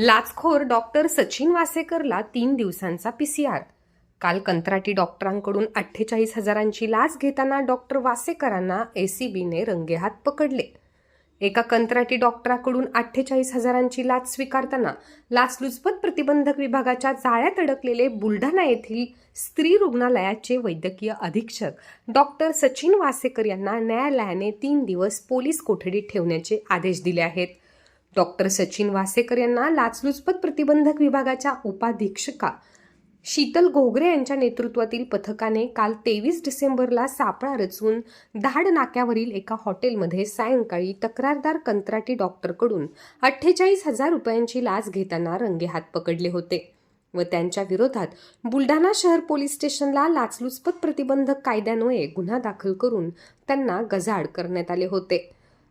लाचखोर doctor Sachin वासेकरला तीन दिवसांचा PCR काल कंत्राटी डॉक्टरांकडून अठ्ठेचाळीस हजारांची लाच घेताना डॉक्टर वासेकरांना एसीबीने रंगेहात पकडले. एका कंत्राटी डॉक्टराकडून अठ्ठेचाळीस हजारांची लाच स्वीकारताना लाचलुचपत प्रतिबंधक विभागाच्या जाळ्यात अडकलेले बुलढाणा येथील स्त्री रुग्णालयाचे वैद्यकीय अधीक्षक डॉक्टर सचिन वासेकर यांना न्यायालयाने तीन दिवस पोलीस कोठडीत ठेवण्याचे आदेश दिले आहेत. डॉक्टर सचिन वासेकर यांना लाचलुचपत प्रतिबंधक विभागाच्या उपाधीक्षका शीतल घोगरे यांच्या नेतृत्वातील पथकाने काल तेवीस डिसेंबरला सापळा रचून धाड नाक्यावरील एका हॉटेलमध्ये सायंकाळी तक्रारदार कंत्राटी डॉक्टरकडून अठ्ठेचाळीस हजार रुपयांची लाच घेताना रंगेहात पकडले होते व त्यांच्या विरोधात बुलढाणा शहर पोलीस स्टेशनला लाचलुचपत प्रतिबंधक कायद्यान्वये गुन्हा दाखल करून त्यांना गजाआड करण्यात आले होते.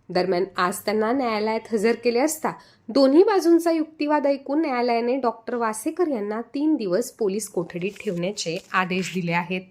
दरम्यान आज त्यांना न्यायालयात हजर केले असता दोन्ही बाजूंचा युक्तिवाद ऐकून न्यायालयाने डॉक्टर वासेकर यांना तीन दिवस पोलीस कोठडीत ठेवण्याचे आदेश दिले आहेत.